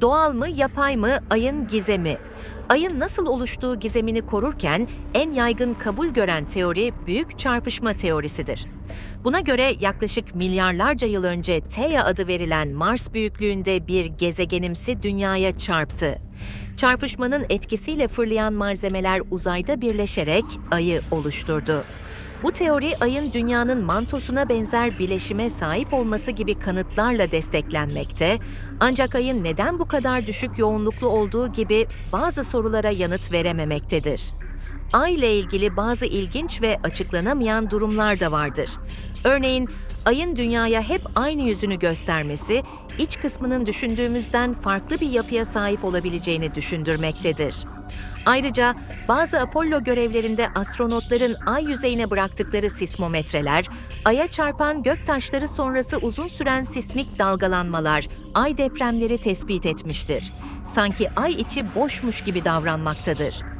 Doğal mı, yapay mı, ayın gizemi? Ayın nasıl oluştuğu gizemini korurken en yaygın kabul gören teori büyük çarpışma teorisidir. Buna göre yaklaşık milyarlarca yıl önce Theia adı verilen Mars büyüklüğünde bir gezegenimsi dünyaya çarptı. Çarpışmanın etkisiyle fırlayan malzemeler uzayda birleşerek ayı oluşturdu. Bu teori ayın dünyanın mantosuna benzer bileşime sahip olması gibi kanıtlarla desteklenmekte, ancak ayın neden bu kadar düşük yoğunluklu olduğu gibi bazı sorulara yanıt verememektedir. Ay ile ilgili bazı ilginç ve açıklanamayan durumlar da vardır. Örneğin ayın dünyaya hep aynı yüzünü göstermesi, iç kısmının düşündüğümüzden farklı bir yapıya sahip olabileceğini düşündürmektedir. Ayrıca bazı Apollo görevlerinde astronotların ay yüzeyine bıraktıkları sismometreler, aya çarpan gök taşları sonrası uzun süren sismik dalgalanmalar, ay depremleri tespit etmiştir. Sanki ay içi boşmuş gibi davranmaktadır.